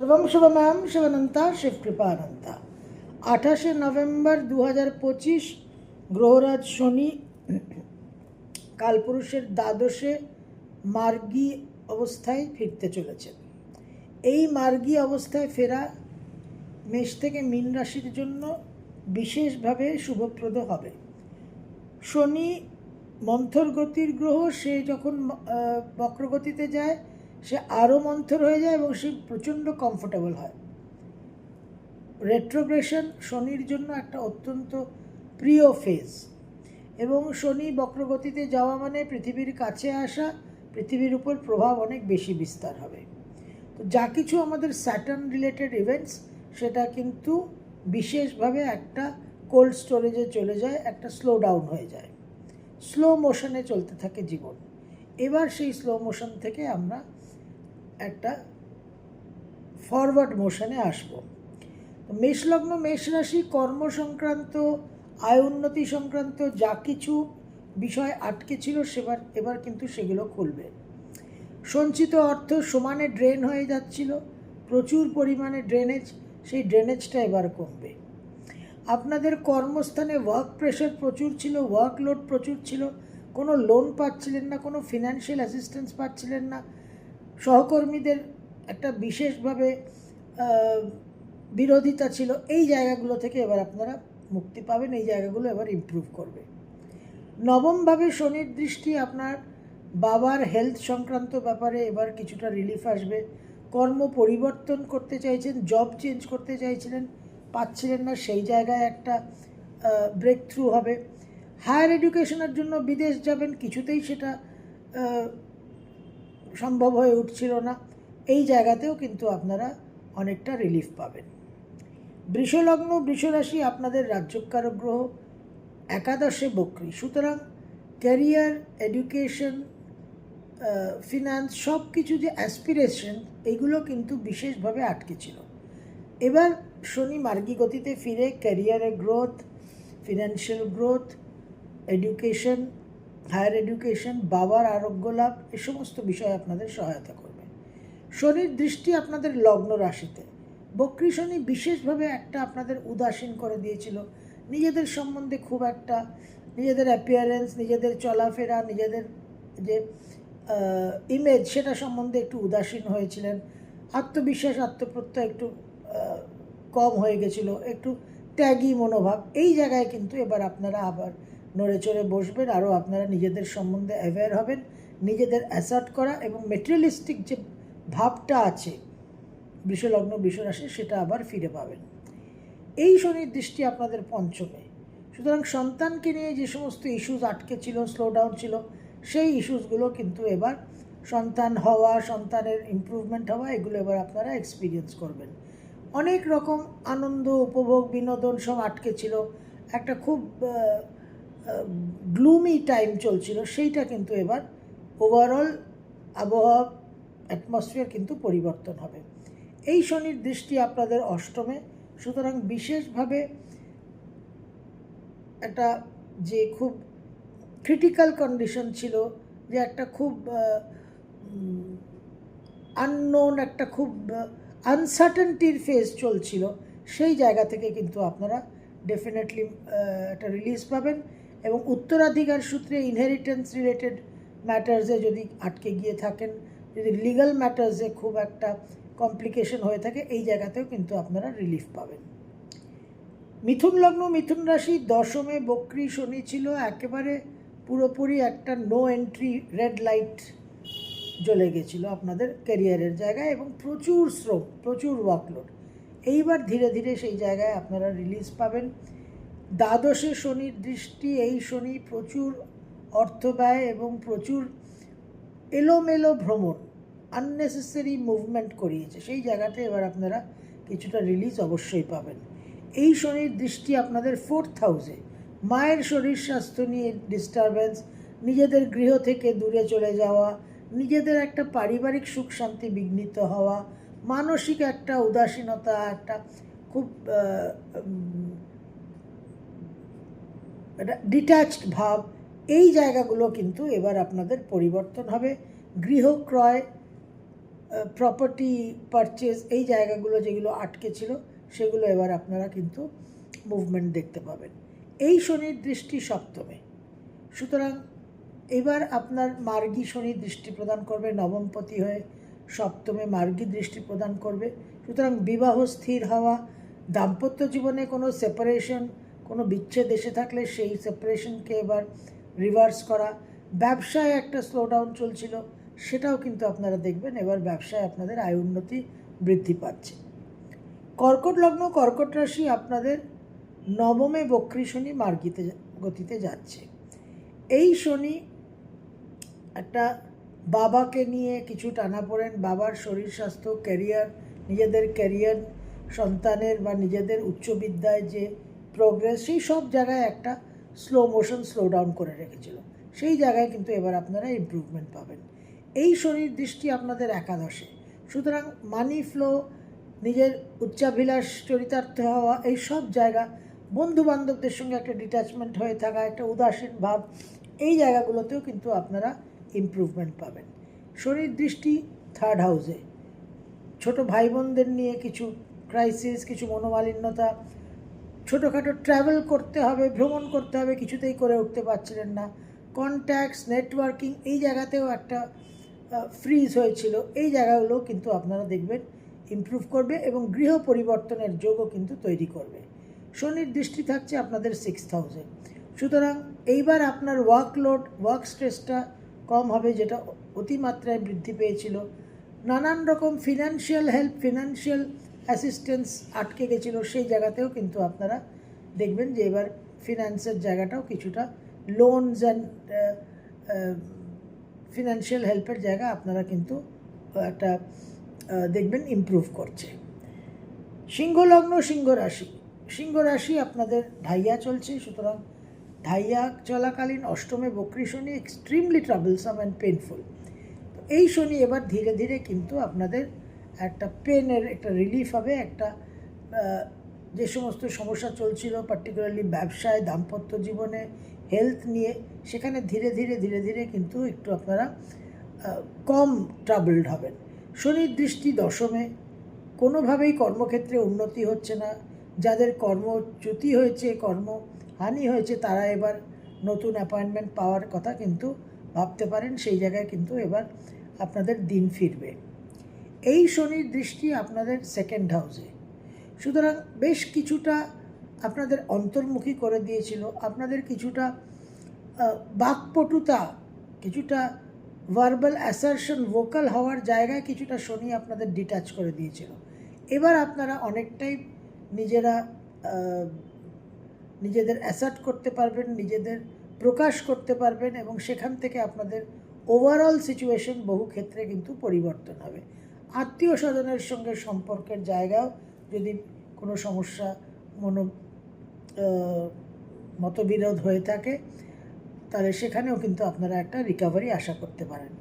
সর্বম শুভময়ম শিবানন্তা শিবকৃপানন্তা আঠাশে নভেম্বর দু হাজার পঁচিশ গ্রহরাজ শনি কালপুরুষের দ্বাদশে মার্গী অবস্থায় ফিরতে চলেছে এই মার্গী অবস্থায় ফেরা মেষ থেকে মীন রাশির জন্য বিশেষভাবে শুভপ্রদ হবে। শনি মন্থর গতির গ্রহ, সে যখন বক্রগতিতে যায় সে আরও মন্থর হয়ে যায় এবং সে প্রচণ্ড কমফোর্টেবল হয়। রেট্রোগ্রেশন শনির জন্য একটা অত্যন্ত প্রিয় ফেজ এবং শনি বক্রগতিতে যাওয়া মানে পৃথিবীর কাছে আসা, পৃথিবীর উপর প্রভাব অনেক বেশি বিস্তার হবে। তো যা কিছু আমাদের স্যাটার্ন রিলেটেড ইভেন্টস সেটা কিন্তু বিশেষভাবে একটা কোল্ড স্টোরেজে চলে যায়, একটা স্লো ডাউন হয়ে যায়। স্লো মোশনে চলতে থাকে জীবন। এবার সেই স্লো মোশন থেকে আমরা একটা ফরওয়ার্ড মোশনে আসব। মেষলগ্ন মেষ রাশি কর্ম সংক্রান্ত আয় উন্নতি সংক্রান্ত যা কিছু বিষয় আটকে ছিল সেবার, এবার কিন্তু সেগুলো খুলবে। সঞ্চিত অর্থ সমানে ড্রেন হয়ে যাচ্ছিল, প্রচুর পরিমাণে ড্রেনেজ সেই ড্রেনেজটা এবার কমবে। আপনাদের কর্মস্থানে ওয়ার্ক প্রেশার প্রচুর ছিল ওয়ার্কলোড প্রচুর ছিল, কোনো লোন পাচ্ছিলেন না, কোনো ফিনান্সিয়াল অ্যাসিস্ট্যান্স পাচ্ছিলেন না সহকর্মীদের একটা বিশেষভাবে বিরোধিতা ছিল, এই জায়গাগুলো থেকে এবার আপনারা মুক্তি পাবেন, এই জায়গাগুলো এবার ইমপ্রুভ করবে। নবমভাবে শনির দৃষ্টি আপনার বাবার হেলথ সংক্রান্ত ব্যাপারে এবার কিছুটা রিলিফ আসবে। কর্ম পরিবর্তন করতে চাইছেন জব চেঞ্জ করতে চাইছিলেন, পাচ্ছিলেন না, সেই জায়গায় একটা ব্রেক থ্রু হবে। হায়ার এডুকেশনের জন্য বিদেশ যাবেন, কিছুতেই সেটা সম্ভব হয়ে উঠছিল না। এই জায়গাতেও কিন্তু আপনারা অনেকটা রিলিফ পাবেন। বৃষলগ্ন, বৃষরাশি আপনাদের রাজ্যকারক গ্রহ, একাদশে বক্রী। সুতরাং ক্যারিয়ার এডুকেশন ফিনান্স সব কিছু যে অ্যাসপিরেশন এইগুলো কিন্তু বিশেষভাবে আটকে ছিল। এবার শনি মার্গী গতিতে ফিরে ক্যারিয়ারের growth financial growth education higher education, বাবার আরোগ্য লাভ, এ সমস্ত বিষয় আপনাদের সহায়তা করবে। শনির দৃষ্টি আপনাদের লগ্ন রাশিতে। বক্রী শনি বিশেষভাবে একটা আপনাদের উদাসীন করে দিয়েছিল। নিজেদের সম্বন্ধে খুব একটা, নিজেদের অ্যাপিয়ারেন্স নিজেদের চলাফেরা, নিজেদের যে ইমেজ সেটা সম্বন্ধে একটু উদাসীন হয়েছিলেন। আত্মবিশ্বাস, আত্মপ্রত্যয় একটু কম হয়ে গেছিল, একটু ত্যাগী মনোভাব। এই জায়গায় কিন্তু এবার আপনারা আবার নড়ে চড়ে বসবেন আরও আপনারা নিজেদের সম্বন্ধে অ্যাওয়্যার হবেন, নিজেদের অ্যাসার্ট করা এবং মেটেরিয়ালিস্টিক যে ভাবটা আছে, বৃষলগ্ন, বৃষরাশি, সেটা আবার ফিরে পাবেন। এই শনির দৃষ্টি আপনাদের পঞ্চমে। সুতরাং সন্তানকে নিয়ে যে সমস্ত ইস্যুস আটকে ছিল স্লো ডাউন ছিল, সেই ইস্যুসগুলো কিন্তু এবার সন্তান হওয়া, সন্তানের ইমপ্রুভমেন্ট হওয়া, এগুলো এবার আপনারা এক্সপিরিয়েন্স করবেন। অনেক রকম আনন্দ, উপভোগ, বিনোদন সব আটকে ছিল। একটা খুব গ্লুমি টাইম চলছিল, সেইটা কিন্তু এবার ওভারঅল আবহাওয়া অ্যাটমসফিয়ার কিন্তু পরিবর্তন হবে। এই শনির দৃষ্টি আপনাদের অষ্টমে, সুতরাং বিশেষভাবে একটা যে খুব ক্রিটিক্যাল কন্ডিশন ছিল, যে একটা খুব আননোন একটা খুব আনসার্টেনটির ফেজ চলছিল, সেই জায়গা থেকে কিন্তু আপনারা ডেফিনেটলি একটা রিলিজ পাবেন। এবং উত্তরাধিকার সূত্রে ইনহেরিটেন্স রিলেটেড ম্যাটার্সে যদি আটকে গিয়ে থাকেন, যদি লিগাল ম্যাটার্সে খুব একটা কমপ্লিকেশন হয়ে থাকে, এই জায়গাতেও কিন্তু আপনারা রিলিফ পাবেন। মিথুন লগ্ন, মিথুন রাশি, দশমে বক্রী শনি ছিল, একেবারে পুরোপুরি একটা নো এন্ট্রি রেড লাইট জ্বলে গেছিল আপনাদের ক্যারিয়ারের জায়গায় এবং প্রচুর শ্রম প্রচুর ওয়ার্কলোড এইবার ধীরে ধীরে সেই জায়গায় আপনারা রিলিজ পাবেন। দ্বাদশে শনির দৃষ্টি, এই শনি প্রচুর অর্থ ব্যয় এবং প্রচুর এলোমেলো ভ্রমণ আননেসেসারি মুভমেন্ট করিয়েছে। সেই জায়গাতে এবার আপনারা কিছুটা রিলিজ অবশ্যই পাবেন। এই শনির দৃষ্টি আপনাদের ফোর্থ হাউসে মায়ের শরীর, স্বাস্থ্য নিয়ে ডিস্টারবেন্স নিজেদের গৃহ থেকে দূরে চলে যাওয়া, নিজেদের একটা পারিবারিক সুখ শান্তি বিঘ্নিত হওয়া, মানসিক একটা উদাসীনতা, একটা খুব ডিট্যাচড ভাব, এই জায়গাগুলো কিন্তু এবার আপনাদের পরিবর্তন হবে। গৃহ ক্রয় প্রপার্টি পারচেজ এই জায়গাগুলো যেগুলো আটকে ছিল, সেগুলো এবার আপনারা কিন্তু মুভমেন্ট দেখতে পাবেন। এই শনির দৃষ্টি সপ্তমে। সুতরাং এবার আপনার মার্গী শনি দৃষ্টি প্রদান করবে, নবমপতি হয়ে সপ্তমে মার্গী দৃষ্টি প্রদান করবে। সুতরাং বিবাহ স্থির হওয়া, দাম্পত্য জীবনে কোনো সেপারেশন কোনো বিচ্ছেদ এসে থাকলে সেই সেপারেশনকে এবার রিভার্স করা। ব্যবসায় একটা স্লোডাউন চলছিল, সেটাও কিন্তু আপনারা দেখবেন, এবার ব্যবসায় আপনাদের আয় উন্নতি বৃদ্ধি পাচ্ছে। কর্কট লগ্ন, কর্কট রাশি আপনাদের নবমে বক্রী শনি মার্গিতে গতিতে যাচ্ছে। এই শনি একটা বাবাকে নিয়ে কিছু টানাপোড়েন, বাবার শরীর, স্বাস্থ্য ক্যারিয়ার নিজেদের ক্যারিয়ার সন্তানের বা নিজেদের উচ্চ বিদ্যায় যে প্রোগ্রেস সেই সব জায়গায় একটা স্লো মোশন স্লো ডাউন করে রেখেছিল। সেই জায়গায় কিন্তু এবার আপনারা ইমপ্রুভমেন্ট পাবেন। এই শনির দৃষ্টি আপনাদের একাদশে। সুতরাং মানি ফ্লো নিজের উচ্চাভিলাষ, চরিতার্থ হওয়া, এই সব জায়গা বন্ধু বান্ধবদের সঙ্গে একটা ডিট্যাচমেন্ট হয়ে থাকা, একটা উদাসীন ভাব, এই জায়গাগুলোতেও কিন্তু আপনারা ইমপ্রুভমেন্ট পাবেন। শরীর দৃষ্টি থার্ড হাউসে ছোট ভাই বোনদের নিয়ে কিছু ক্রাইসিস কিছু মনোমালিন্যতা ছোটোখাটো ট্রাভেল করতে হবে, ভ্রমণ করতে হবে, কিছুতেই করে উঠতে পারছিলেন না। কন্ট্যাক্টস নেটওয়ার্কিং এই জায়গাতেও একটা ফ্রিজ হয়েছিল। এই জায়গাগুলো কিন্তু আপনারা দেখবেন ইমপ্রুভ করবে এবং গৃহ পরিবর্তনের যোগও কিন্তু তৈরি করবে। শনির দৃষ্টি থাকছে আপনাদের সিক্স থাউজেন্ড সুতরাং এইবার আপনার ওয়ার্কলোড ওয়ার্ক স্ট্রেসটা কম হবে, যেটা অতিমাত্রায় বৃদ্ধি পেয়েছিল। নানান রকম ফিনান্সিয়াল হেল্প ফিনান্সিয়াল অ্যাসিস্ট্যান্স আটকে গেছিল সেই জায়গাতেও কিন্তু আপনারা দেখবেন যে এবার ফিনান্সের জায়গাটাও কিছুটা লোনস অ্যান্ড ফিনান্সিয়াল হেল্পের জায়গা আপনারা কিন্তু একটা দেখবেন ইমপ্রুভ করছে। সিংহ লগ্ন, সিংহ রাশি। সিংহ রাশি আপনাদের ঢাইয়া চলছে, সুতরাং ঢাইয়া চলাকালীন অষ্টমে বকরি Shani extremely troublesome and painful এই শনি এবার ধীরে ধীরে কিন্তু আপনাদের একটা পেনের একটা রিলিফ হবে, একটা যে সমস্ত সমস্যা চলছিল পার্টিকুলারলি ব্যবসায়, দাম্পত্য জীবনে হেলথ নিয়ে, সেখানে ধীরে ধীরে ধীরে ধীরে কিন্তু একটু আপনারা কম ট্রাবলড হবেন। শনির দৃষ্টি দশমে, কোনোভাবেই কর্মক্ষেত্রে উন্নতি হচ্ছে না। যাদের কর্মচ্যুতি হয়েছে, কর্ম হানি হয়েছে, তারা এবার নতুন অ্যাপয়েন্টমেন্ট পাওয়ার কথা কিন্তু ভাবতে পারেন, সেই জায়গায় কিন্তু এবার আপনাদের দিন ফিরবে। এই শনির দৃষ্টি আপনাদের সেকেন্ড হাউসে সুতরাং বেশ কিছুটা আপনাদের অন্তর্মুখী করে দিয়েছিল। আপনাদের কিছুটা বাকপটুতা, কিছুটা ভার্বাল অ্যাসারশন ভোকাল হওয়ার জায়গায় কিছুটা শনি আপনাদের ডিটাচ করে দিয়েছিল। এবার আপনারা অনেকটাই নিজেরা নিজেদের অ্যাসার্ট করতে পারবেন, নিজেদের প্রকাশ করতে পারবেন এবং সেখান থেকে আপনাদের ওভারঅল সিচুয়েশন বহু ক্ষেত্রে কিন্তু পরিবর্তন হবে। আত্মীয় স্বজনের সঙ্গে সম্পর্কের জায়গাও যদি কোনো সমস্যা, মনো মতবিরোধ হয়ে থাকে, তাহলে সেখানেও কিন্তু আপনারা একটা রিকভারি আশা করতে পারেন।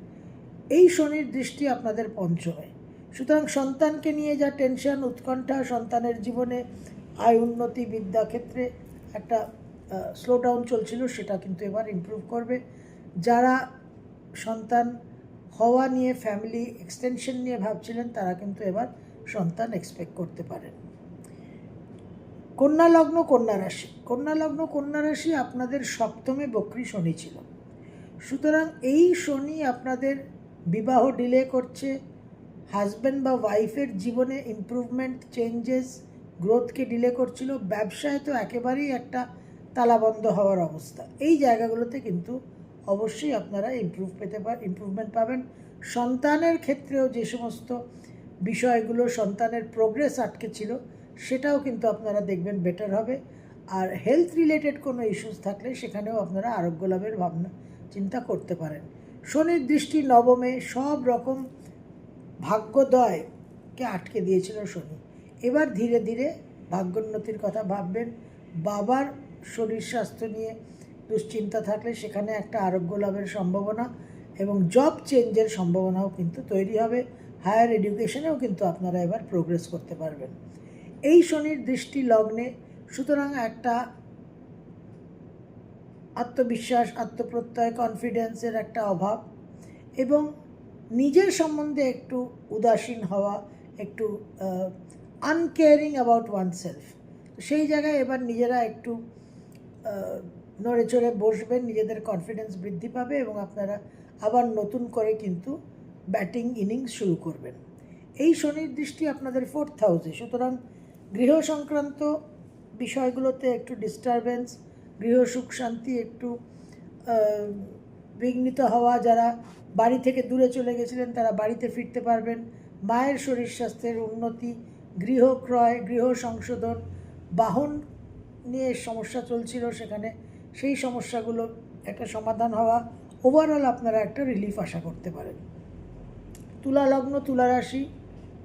এই শনির দৃষ্টি আপনাদের পঞ্চমে। সুতরাং সন্তানকে নিয়ে যা টেনশন উৎকণ্ঠা, সন্তানের জীবনে আয়, উন্নতি, বিদ্যা ক্ষেত্রে একটা স্লো ডাউন চলছিল, সেটা কিন্তু এবার ইমপ্রুভ করবে। যারা সন্তান হওয়া নিয়ে ফ্যামিলি এক্সটেনশন নিয়ে ভাবছিলেন, তারা কিন্তু এবার সন্তান এক্সপেক্ট করতে পারেন। কন্যা লগ্ন, কন্যা রাশি। কন্যা লগ্ন, কন্যা রাশি আপনাদের সপ্তমে বক্রী শনি ছিল। সুতরাং এই শনি আপনাদের বিবাহ ডিলে করছে। হাজব্যান্ড বা ওয়াইফের জীবনে ইমপ্রুভমেন্ট চেঞ্জেস গ্রোথকে ডিলে করছিল। ব্যবসায় তো একেবারেই একটা তালাবন্ধ হওয়ার অবস্থা। এই জায়গাগুলোতে কিন্তু অবশ্যই আপনারা ইমপ্রুভ পেতে পার ইমপ্রুভমেন্ট পাবেন। সন্তানের ক্ষেত্রেও যে সমস্ত বিষয়গুলো সন্তানের প্রোগ্রেস আটকে ছিল, সেটাও কিন্তু আপনারা দেখবেন বেটার হবে। আর হেলথ রিলেটেড কোনো ইস্যুস থাকলে সেখানেও আপনারা আরোগ্য লাভের ভাবনা, চিন্তা করতে পারেন। শনির দৃষ্টি নবমে সব রকম ভাগ্যোদয়কে আটকে দিয়েছিল শনি। এবার ধীরে ধীরে ভাগ্যোন্নতির কথা ভাববেন। বাবার শরীর স্বাস্থ্য নিয়ে দুশ্চিন্তা থাকলে সেখানে একটা আরোগ্য লাভের সম্ভাবনা এবং জব চেঞ্জের সম্ভাবনাও কিন্তু তৈরি হবে। হায়ার এডুকেশনেও কিন্তু আপনারা এবার প্রোগ্রেস করতে পারবেন। এই শনির দৃষ্টি লগ্নে সুতরাং একটা আত্মবিশ্বাস, আত্মপ্রত্যয় কনফিডেন্সের একটা অভাব এবং নিজের সম্বন্ধে একটু উদাসীন হওয়া, একটু আনকেয়ারিং অ্যাবাউট ওয়ান সেলফ সেই জায়গায় এবার নিজেরা একটু নড়ে চড়ে বসবেন, নিজেদের কনফিডেন্স বৃদ্ধি পাবে এবং আপনারা আবার নতুন করে কিন্তু ব্যাটিং ইনিংস শুরু করবেন। এই শনির দৃষ্টি আপনাদের ফোর্থ হাউসে সুতরাং গৃহ সংক্রান্ত বিষয়গুলোতে একটু ডিস্টারবেন্স গৃহ সুখ শান্তি একটু বিঘ্নিত হওয়া, যারা বাড়ি থেকে দূরে চলে গেছিলেন তারা বাড়িতে ফিরতে পারবেন। মায়ের শরীর স্বাস্থ্যের উন্নতি, গৃহ ক্রয়, গৃহ সংশোধন, বাহন নিয়ে সমস্যা চলছিল সেখানে সেই সমস্যাগুলো একটা সমাধান হওয়া ওভারঅল আপনারা একটা রিলিফ আশা করতে পারেন। তুলা লগ্ন, তুলা রাশি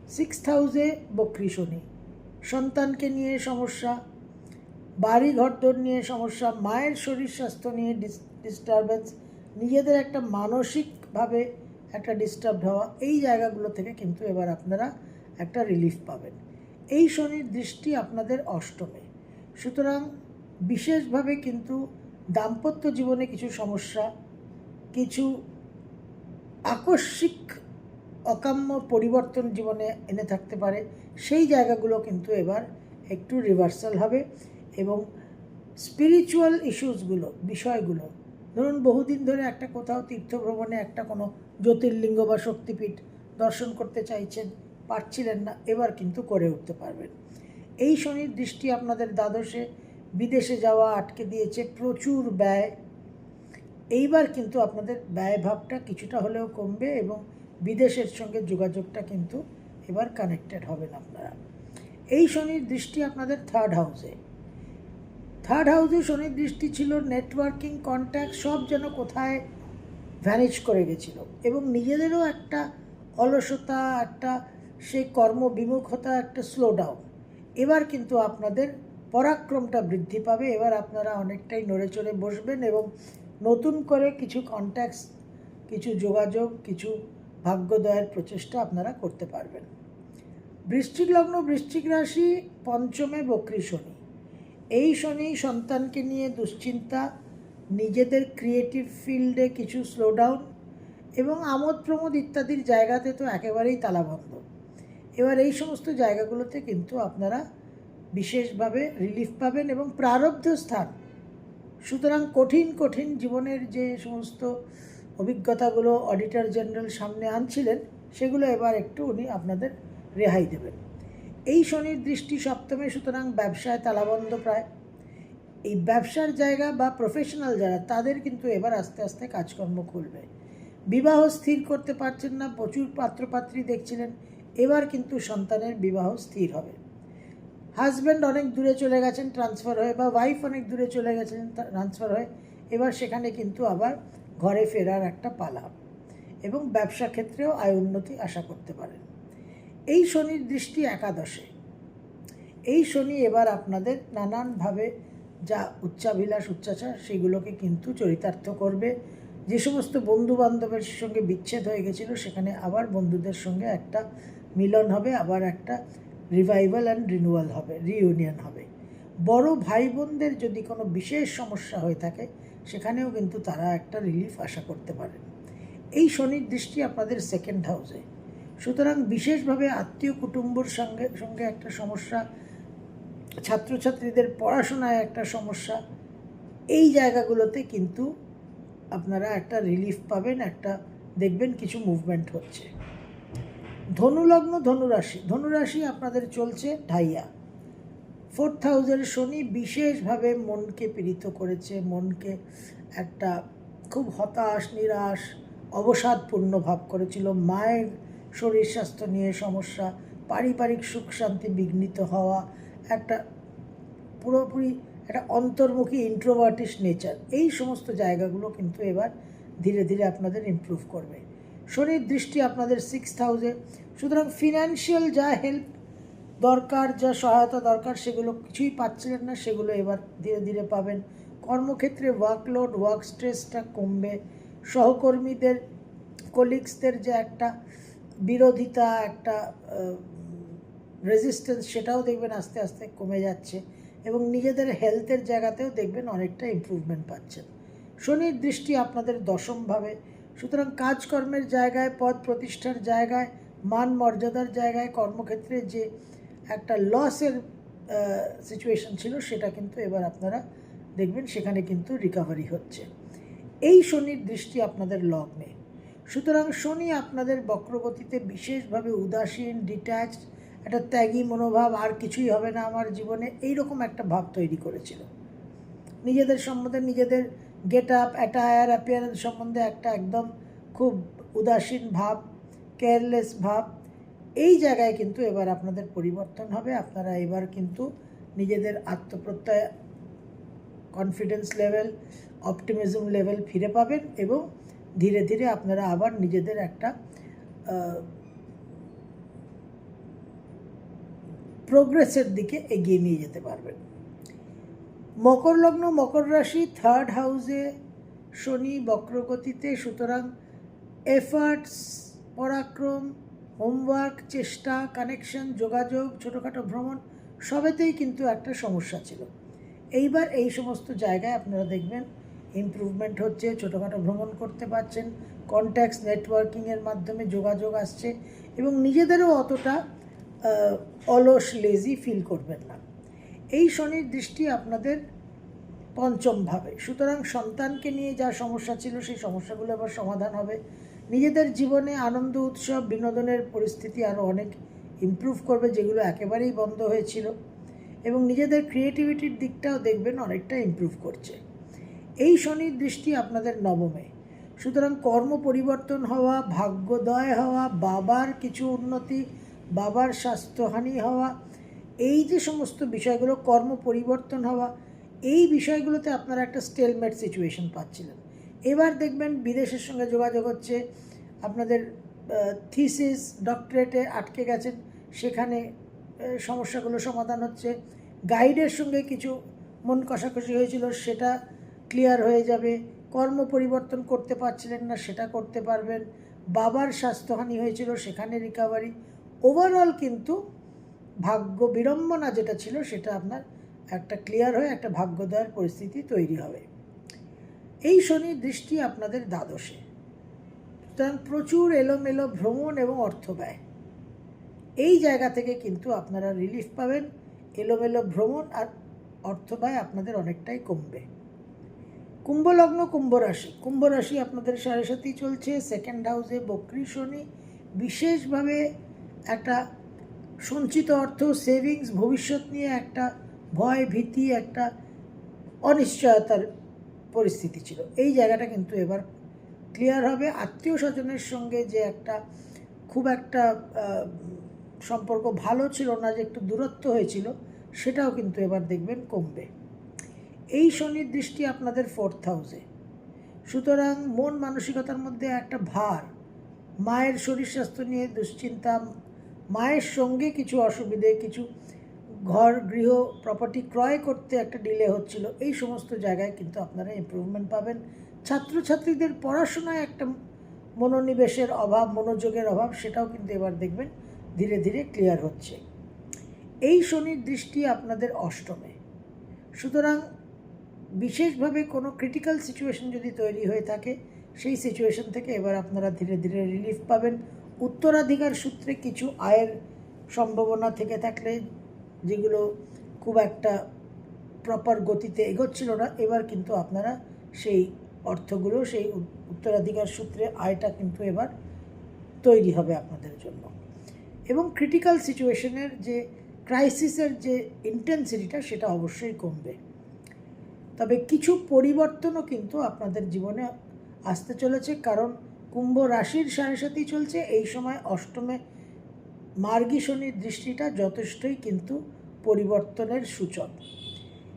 সিক্স হাউসে বক্রি শনি। সন্তানকে নিয়ে সমস্যা বাড়ি ঘরদোর নিয়ে সমস্যা, মায়ের শরীর স্বাস্থ্য নিয়ে ডিস্টারবেন্স নিজেদের একটা মানসিকভাবে একটা ডিস্টার্ব হওয়া, এই জায়গাগুলো থেকে কিন্তু এবার আপনারা একটা রিলিফ পাবেন। এই শনির দৃষ্টি আপনাদের অষ্টমে। সুতরাং বিশেষভাবে কিন্তু দাম্পত্য জীবনে কিছু সমস্যা, কিছু আকস্মিক অকাম্য পরিবর্তন জীবনে এনে থাকতে পারে, সেই জায়গাগুলো কিন্তু এবার একটু রিভার্সাল হবে এবং স্পিরিচুয়াল ইস্যুসগুলো বিষয়গুলো, ধরুন বহুদিন ধরে একটা কোথাও তীর্থ ভ্রমণে একটা কোনো জ্যোতির্লিঙ্গ বা শক্তিপীঠ দর্শন করতে চাইছেন, পারছিলেন না, এবার কিন্তু করে উঠতে পারবেন। এই শনির দৃষ্টি আপনাদের দ্বাদশে বিদেশে যাওয়া, আটকে দিয়েছে, প্রচুর ব্যয়। এইবার কিন্তু আপনাদের ব্যয়ভাবটা কিছুটা হলেও কমবে এবং বিদেশের সঙ্গে যোগাযোগটা কিন্তু এবার কানেক্টেড হবেন আপনারা। এই শনির দৃষ্টি আপনাদের থার্ড হাউসে থার্ড হাউসে শনির দৃষ্টি ছিল নেটওয়ার্কিং কন্ট্যাক্ট সব যেন কোথায় ভ্যানিশ করে গেছিল এবং নিজেদেরও একটা অলসতা, একটা সেই কর্মবিমুখতা, একটা স্লো ডাউন এবার কিন্তু আপনাদের পরাক্রমটা বৃদ্ধি পাবে। এবার আপনারা অনেকটাই নড়ে চড়ে বসবেন এবং নতুন করে কিছু কন্ট্যাক্টস কিছু যোগাযোগ, কিছু ভাগ্যদয়ের প্রচেষ্টা আপনারা করতে পারবেন। বৃশ্চিক লগ্ন, বৃশ্চিক রাশি, পঞ্চমে বক্রী শনি। এই শনি সন্তানকে নিয়ে দুশ্চিন্তা, নিজেদের ক্রিয়েটিভ ফিল্ডে কিছু স্লোডাউন এবং আমোদ প্রমোদ ইত্যাদির জায়গাতে তো একেবারেই তালাবন্ধ। এবার এই সমস্ত জায়গাগুলোতে কিন্তু আপনারা বিশেষভাবে রিলিফ পাবেন এবং প্রারব্ধ স্থান। সুতরাং কঠিন কঠিন জীবনের যে সমস্ত অভিজ্ঞতাগুলো অডিটর জেনারেল সামনে আনছিলেন, সেগুলো এবার একটু উনি আপনাদের রেহাই দেবেন। এই শনির দৃষ্টি সপ্তমে, সুতরাং ব্যবসায় তালাবন্ধ প্রায়। এই ব্যবসার জায়গা বা প্রফেশনাল যারা, তাদের কিন্তু এবার আস্তে আস্তে কাজকর্ম খুলবে। বিবাহ স্থির করতে পারছেন না, প্রচুর পাত্রপাত্রী দেখছিলেন, এবার কিন্তু সন্তানের বিবাহ স্থির হবে। হাজব্যান্ড অনেক দূরে চলে গেছেন ট্রান্সফার হয়ে, বা ওয়াইফ অনেক দূরে চলে গেছেন ট্রান্সফার হয়ে। এবার সেখানে কিন্তু আবার ঘরে ফেরার একটা পালা এবং ব্যবসা ক্ষেত্রেও আয় উন্নতি আশা করতে পারেন। এই শনির দৃষ্টি একাদশে। এই শনি এবার আপনাদের নানানভাবে যা উচ্চাভিলাষ, উচ্চাচার সেগুলোকে কিন্তু চরিতার্থ করবে। যে সমস্ত বন্ধু বান্ধবের সঙ্গে বিচ্ছেদ হয়ে গেছিল, সেখানে আবার বন্ধুদের সঙ্গে একটা মিলন হবে, আবার একটা রিভাইভাল অ্যান্ড রিনুয়াল হবে রিইউনিয়ন হবে। বড় ভাই বোনদের যদি কোনো বিশেষ সমস্যা হয়ে থাকে, সেখানেও কিন্তু তারা একটা রিলিফ আশা করতে পারেন। এই শনির দৃষ্টি আপনাদের সেকেন্ড হাউসে সুতরাং বিশেষভাবে আত্মীয় কুটুম্বর সঙ্গে সঙ্গে একটা সমস্যা, ছাত্রছাত্রীদের পড়াশোনায় একটা সমস্যা, এই জায়গাগুলোতে কিন্তু আপনারা একটা রিলিফ পাবেন, একটা দেখবেন কিছু মুভমেন্ট হচ্ছে। ধনুলগ্ন ধনুরাশি ধনুরাশি আপনাদের চলছে ঢাইয়া। ফোর্থ হাউসের শনি বিশেষভাবে মনকে পীড়িত করেছে, মনকে একটা খুব হতাশ, নিরাশ, অবসাদপূর্ণ ভাব করেছিল। মায়ের শরীর স্বাস্থ্য নিয়ে সমস্যা, পারিবারিক সুখ শান্তি বিঘ্নিত হওয়া, একটা পুরোপুরি একটা অন্তর্মুখী ইন্ট্রোভার্টিস নেচার এই সমস্ত জায়গাগুলো কিন্তু এবার ধীরে ধীরে আপনাদের ইমপ্রুভ করবে। শনির দৃষ্টি আপনাদের সিক্স হাউসে সুতরাং ফিনান্সিয়াল যা হেল্প দরকার, যা সহায়তা দরকার, সেগুলো কিছুই পাচ্ছিলেন না, সেগুলো এবার ধীরে ধীরে পাবেন। কর্মক্ষেত্রে ওয়ার্কলোড ওয়ার্ক স্ট্রেসটা কমবে। সহকর্মীদের কলিগসদের যে একটা বিরোধিতা, একটা রেজিস্ট্যান্স সেটাও দেখবেন আস্তে আস্তে কমে যাচ্ছে এবং নিজেদের হেলথের জায়গাতেও দেখবেন অনেকটা ইমপ্রুভমেন্ট পাচ্ছেন। শনির দৃষ্টি আপনাদের দশমভাবে। সুতরাং কাজকর্মের জায়গায়, পদ প্রতিষ্ঠার জায়গায়, মান মর্যাদার জায়গায়, কর্মক্ষেত্রে যে একটা লসের সিচুয়েশন ছিল সেটা কিন্তু এবার আপনারা দেখবেন, সেখানে কিন্তু রিকভারি হচ্ছে। এই শনির দৃষ্টি আপনাদের লগ্নে। সুতরাং শনি আপনাদের বক্রগতিতে বিশেষভাবে উদাসীন ডিট্যাচড একটা ত্যাগী মনোভাব, আর কিছুই হবে না আমার জীবনে, এইরকম একটা ভাব তৈরি করেছিল। নিজেদের সম্বন্ধে নিজেদের গেট আপ অ্যাটায়ার অ্যাপিয়ারেন্স সম্বন্ধে একটা একদম খুব উদাসীন ভাব কেয়ারলেস ভাব, এই জায়গায় কিন্তু এবার আপনাদের পরিবর্তন হবে। আপনারা এবার কিন্তু নিজেদের আত্মপ্রত্যয় কনফিডেন্স লেভেল অপটিমিজম লেভেল ফিরে পাবেন এবং ধীরে ধীরে আপনারা আবার নিজেদের একটা প্রোগ্রেসের দিকে এগিয়ে নিয়ে যেতে পারবেন। মকর লগ্ন মকর রাশি থার্ড হাউসে শনি বক্রগতিতে, সুতরাং এফার্টস পরাক্রম হোমওয়ার্ক চেষ্টা কানেকশন যোগাযোগ, ছোটোখাটো ভ্রমণ, সবেতেই কিন্তু একটা সমস্যা ছিল। এইবার এই সমস্ত জায়গায় আপনারা দেখবেন ইমপ্রুভমেন্ট হচ্ছে, ছোটোখাটো ভ্রমণ করতে পারছেন কন্ট্যাক্টস নেটওয়ার্কিংয়ের মাধ্যমে যোগাযোগ আসছে এবং নিজেদেরও অতটা অলস লেজি ফিল করবেন না। এই শনির দৃষ্টি আপনাদের পঞ্চম ভাবে। সুতরাং সন্তানকে নিয়ে যা সমস্যা ছিল, সেই সমস্যাগুলো আবার সমাধান হবে। নিজেদের জীবনে আনন্দ, উৎসব, বিনোদনের পরিস্থিতি আরও অনেক ইমপ্রুভ করবে, যেগুলো একেবারেই বন্ধ হয়েছিল। এবং নিজেদের ক্রিয়েটিভিটির দিকটাও দেখবেন অনেকটা ইমপ্রুভ করছে। এই শনির দৃষ্টি আপনাদের নবমে। সুতরাং কর্ম পরিবর্তন হওয়া, ভাগ্যোদয় হওয়া, বাবার কিছু উন্নতি, বাবার স্বাস্থ্যহানি হওয়া এই যে সমস্ত বিষয়গুলো, কর্ম পরিবর্তন হওয়া, এই বিষয়গুলোতে আপনারা একটা স্টেলমেট সিচুয়েশন পাচ্ছিলেন। এবার দেখবেন বিদেশের সঙ্গে যোগাযোগ হচ্ছে, আপনাদের থিসিস ডক্টরেটে আটকে গেছেন, সেখানে সমস্যাগুলো সমাধান হচ্ছে। গাইডের সঙ্গে কিছু মন কষাকষি হয়েছিল, সেটা ক্লিয়ার হয়ে যাবে। কর্ম পরিবর্তন করতে পারছিলেন না, সেটা করতে পারবেন। বাবার স্বাস্থ্যহানি হয়েছিল, সেখানে রিকাভারি ওভারঅল কিন্তু ভাগ্য বিড়ম্বনা যেটা ছিল সেটা আপনার একটা ক্লিয়ার হয়ে একটা ভাগ্যোদয়ের পরিস্থিতি তৈরি হবে। এই শনির দৃষ্টি আপনাদের দ্বাদশে। সুতরাং প্রচুর এলোমেলো ভ্রমণ এবং অর্থ ব্যয়। এই জায়গা থেকে কিন্তু আপনারা রিলিফ পাবেন, এলোমেলো ভ্রমণ আর অর্থ ব্যয় আপনাদের অনেকটাই কমবে। কুম্ভ লগ্ন, কুম্ভ রাশি। কুম্ভ রাশি আপনাদের সাড়ে সাথেই চলছে। সেকেন্ড হাউসে বক্রি শনি। বিশেষভাবে একটা সঞ্চিত অর্থ সেভিংস ভবিষ্যৎ নিয়ে একটা ভয়, ভীতি, একটা অনিশ্চয়তার পরিস্থিতি ছিল। এই জায়গাটা কিন্তু এবার ক্লিয়ার হবে। আত্মীয় স্বজনের সঙ্গে যে একটা খুব একটা সম্পর্ক ভালো ছিল না, যে একটু দূরত্ব হয়েছিল, সেটাও কিন্তু এবার দেখবেন কমবে। এই শনির দৃষ্টি আপনাদের ফোর্থ হাউসে সুতরাং মন মানসিকতার মধ্যে একটা ভার। মায়ের শরীর স্বাস্থ্য নিয়ে দুশ্চিন্তা মায়ের সঙ্গে কিছু অসুবিধে, কিছু ঘর, গৃহ প্রপার্টি ক্রয় করতে একটা ডিলে হচ্ছিল। এই সমস্ত জায়গায় কিন্তু আপনারা ইমপ্রুভমেন্ট পাবেন। ছাত্রছাত্রীদের পড়াশোনায় একটা মনোনিবেশের অভাব, মনোযোগের অভাব, সেটাও কিন্তু এবার দেখবেন ধীরে ধীরে ক্লিয়ার হচ্ছে। এই শনির দৃষ্টি আপনাদের অষ্টমে। সুতরাং বিশেষভাবে কোনো ক্রিটিক্যাল সিচুয়েশন যদি তৈরি হয়ে থাকে, সেই সিচুয়েশন থেকে এবার আপনারা ধীরে ধীরে রিলিফ পাবেন। উত্তরাধিকার সূত্রে কিছু আয়ের সম্ভাবনা থেকে থাকলে যেগুলো খুব একটা প্রপার গতিতে এগোচ্ছিল না, এবার কিন্তু আপনারা সেই অর্থগুলো, সেই উত্তরাধিকার সূত্রে আয়টা কিন্তু এবার তৈরি হবে আপনাদের জন্য। এবং ক্রিটিক্যাল সিচুয়েশনের যে ক্রাইসিসের যে ইন্টেন্সিটিটা সেটা অবশ্যই কমবে। তবে কিছু পরিবর্তনও কিন্তু আপনাদের জীবনে আসতে চলেছে, কারণ কুম্ভ রাশির সাড়ে চলছে। এই সময় অষ্টমে মার্গী শনির দৃষ্টিটা যথেষ্টই কিন্তু পরিবর্তনের সূচক।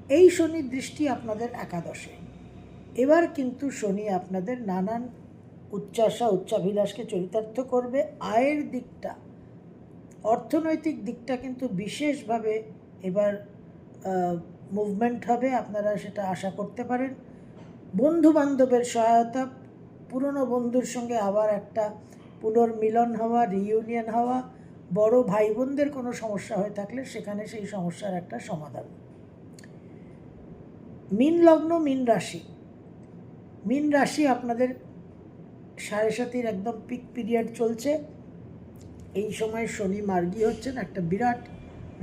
এই শনির দৃষ্টি আপনাদের একাদশে। এবার কিন্তু শনি আপনাদের নানান উচ্চাসা উচ্চাভিলাষকে চরিতার্থ করবে। আয়ের দিকটা, অর্থনৈতিক দিকটা কিন্তু বিশেষভাবে এবার মুভমেন্ট হবে। আপনারা সেটা আশা করতে পারেন। বন্ধু বান্ধবের সহায়তা পুরনো বন্ধুর সঙ্গে আবার একটা পুনর্মিলন হওয়া রিইউনিয়ন হওয়া, বড় ভাই বোনদের কোনো সমস্যা হয়ে থাকলে সেখানে সেই সমস্যার একটা সমাধান। মিন লগ্ন, মিন রাশি। মিন রাশি আপনাদের সাড়ে সাতির একদম পিক পিরিয়ড চলছে। এই সময় শনি মার্গী হচ্ছেন, একটা বিরাট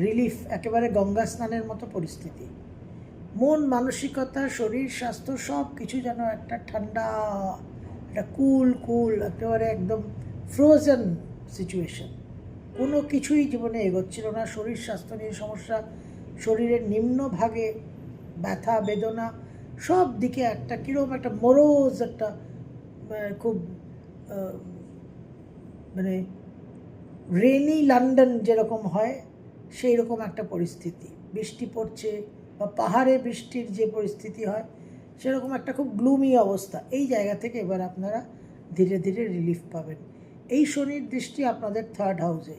রিলিফ একেবারে গঙ্গা স্নানের মতো পরিস্থিতি। মন, মানসিকতা, শরীর, স্বাস্থ্য সব কিছু যেন একটা ঠান্ডা একটা কুল কুল, একেবারে একদম ফ্রোজেন সিচুয়েশন কোনো কিছুই জীবনে এগোচ্ছিল না। শরীর স্বাস্থ্য নিয়ে সমস্যা, শরীরের নিম্নভাগে ব্যথা, বেদনা, সব দিকে একটা কীরকম একটা মরোজ একটা খুব মানে রেনি লন্ডন যেরকম হয় সেই রকম একটা পরিস্থিতি। বৃষ্টি পড়ছে বা পাহাড়ে বৃষ্টির যে পরিস্থিতি হয় সেরকম একটা খুব গ্লুমি অবস্থা। এই জায়গা থেকে এবার আপনারা ধীরে ধীরে রিলিফ পাবেন। এই শনির দৃষ্টি আপনাদের থার্ড হাউসে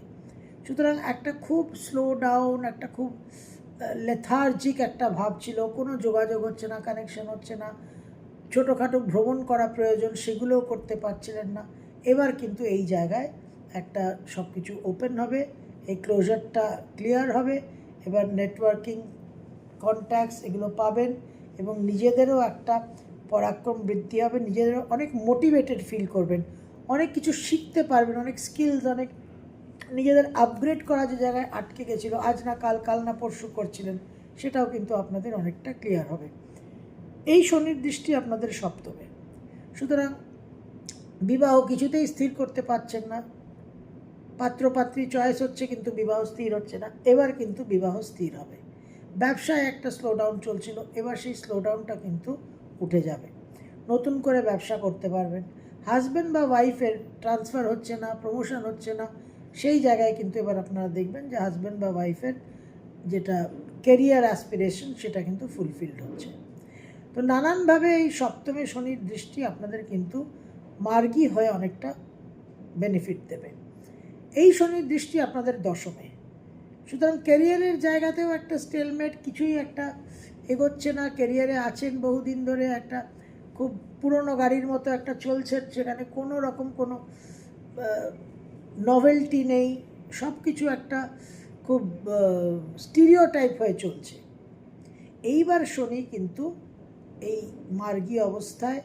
সুতরাং একটা খুব স্লো ডাউন একটা খুব লেথার্জিক একটা ভাব ছিল। কোনো যোগাযোগ হচ্ছে না কানেকশন হচ্ছে না। ছোটোখাটো ভ্রমণ করা প্রয়োজন, সেগুলোও করতে পারছিলেন না। এবার কিন্তু এই জায়গায় একটা সব কিছু ওপেন হবে, এই ক্লোজারটা ক্লিয়ার হবে। এবার নেটওয়ার্কিং কন্ট্যাক্টস এগুলো পাবেন। এবং নিজেদেরও একটা পরাক্রম বৃদ্ধি হবে, নিজেদেরও অনেক মোটিভেটেড ফিল করবেন। অনেক কিছু শিখতে পারবেন, অনেক স্কিলস অনেক নিজেদের আপগ্রেড করা যে জায়গায় আটকে গেছিল, আজ না কাল কাল না পরশু করছিলেন, সেটাও কিন্তু আপনাদের অনেকটা ক্লিয়ার হবে। এই শনির দৃষ্টি আপনাদের সপ্তমে। সুতরাং বিবাহ কিছুতেই স্থির করতে পারছেন না। পাত্রপাত্রী চয়েস হচ্ছে কিন্তু বিবাহ স্থির হচ্ছে না, এবার কিন্তু বিবাহ স্থির হবে। ব্যবসায় একটা স্লোডাউন চলছিল, এবার সেই স্লোডাউনটা কিন্তু উঠে যাবে। নতুন করে ব্যবসা করতে পারবেন। হাজব্যান্ড বা ওয়াইফের ট্রান্সফার হচ্ছে না প্রমোশন হচ্ছে না, সেই জায়গায় কিন্তু এবার আপনারা দেখবেন যে হাজব্যান্ড বা ওয়াইফের যেটা কেরিয়ার অ্যাসপিরেশন সেটা কিন্তু ফুলফিলড হচ্ছে। তো নানানভাবে এই সপ্তমে শনির দৃষ্টি আপনাদের কিন্তু মার্গী হয়ে অনেকটা বেনিফিট দেবে। এই শনির দৃষ্টি আপনাদের দশমে। সুতরাং ক্যারিয়ারের জায়গাতেও একটা স্টেলমেট কিছুই একটা এগোচ্ছে না। ক্যারিয়ারে আছেন বহুদিন ধরে একটা খুব পুরনো গাড়ির মতো একটা চলছে, সেখানে কোনো রকম কোনো নভেলটি নেই। সব কিছু একটা খুব স্টিরিও টাইপ হয়ে চলছে। এইবার শনি কিন্তু এই মার্গী অবস্থায়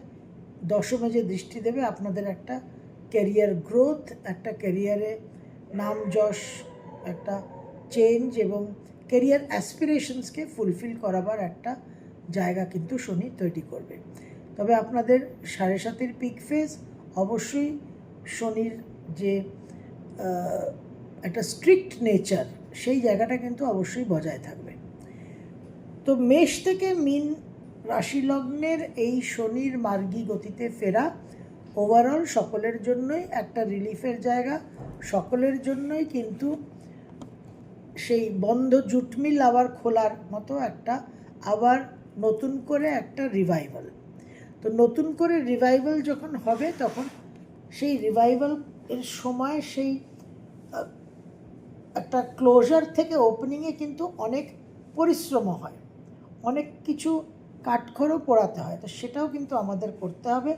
দশমে যে দৃষ্টি দেবে, আপনাদের একটা ক্যারিয়ার গ্রোথ একটা ক্যারিয়ারে নাম যশ, একটা চেঞ্জ এবং কেরিয়ার অ্যাসপিরেশনসকে ফুলফিল করাবার একটা জায়গা কিন্তু শনি তৈরি করবে। তবে আপনাদের সাড়ে সাতের পিক ফেজ অবশ্যই শনির যে একটা স্ট্রিক্ট নেচার সেই জায়গাটা কিন্তু অবশ্যই বজায় থাকবে। তো মেষ থেকে মিন রাশি লগ্নের এই শনির মার্গী গতিতে ফেরা ওভারঅল সকলের জন্যই একটা রিলিফের জায়গা, সকলের জন্যই কিন্তু সেই বন্ধ জুটমিল আবার খোলার মতো একটা আবার নতুন করে একটা রিভাইভাল তো নতুন করে রিভাইভাল যখন হবে তখন সেই রিভাইভাল এর সময় সেই একটা ক্লোজার থেকে ওপেনিংয়ে কিন্তু অনেক পরিশ্রম হয়। অনেক কিছু কাঠখড়ও পোড়াতে হয়। তো সেটাও কিন্তু আমাদের করতে হবে।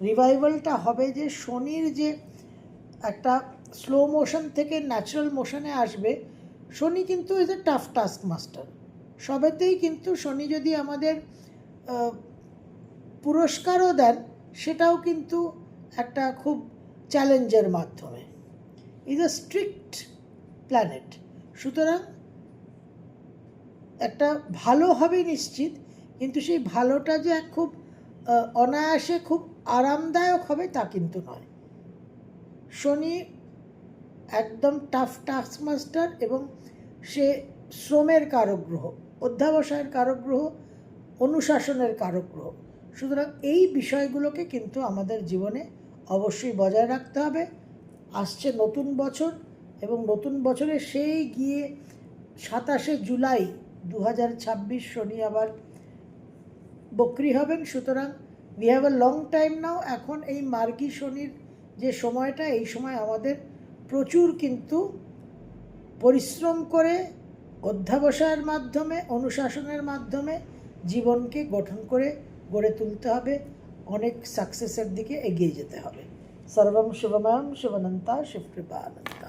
রিভাইভালটা হবে যে শনির যে একটা স্লো মোশন থেকে ন্যাচারাল মোশনে আসবে শনি কিন্তু is a tough task master সবেতেই কিন্তু শনি যদি আমাদের পুরস্কারও দেন, সেটাও কিন্তু একটা খুব চ্যালেঞ্জের মাধ্যমে। ইজ এ স্ট্রিক্ট প্ল্যানেট সুতরাং একটা ভালো হবে নিশ্চিত, কিন্তু সেই ভালোটা যে খুব অনায়াসে খুব আরামদায়ক হবে তা কিন্তু নয়। শনি একদম টাফ টাস্ক মাস্টার এবং সে শ্রমের কারক গ্রহ অধ্যাবসায়ের কারক গ্রহ অনুশাসনের কারক গ্রহ সুতরাং এই বিষয়গুলোকে কিন্তু আমাদের জীবনে অবশ্যই বজায় রাখতে হবে। আসছে নতুন বছর এবং নতুন বছরে সেই গিয়ে সাতাশে জুলাই দু হাজার ছাব্বিশ শনি আবার বকরি হবেন। সুতরাং we have a long time now এখন এই মার্গী শনির যে সময়টা, এই সময় আমাদের প্রচুর কিন্তু পরিশ্রম করে অধ্যাবসায়ের মাধ্যমে, অনুশাসনের মাধ্যমে জীবনকে গঠন করে গড়ে তুলতে হবে। অনেক সাকসেসের দিকে এগিয়ে যেতে হবে। সর্বম শুভময়ম শুভনন্তা শিবকৃপা আনন্দ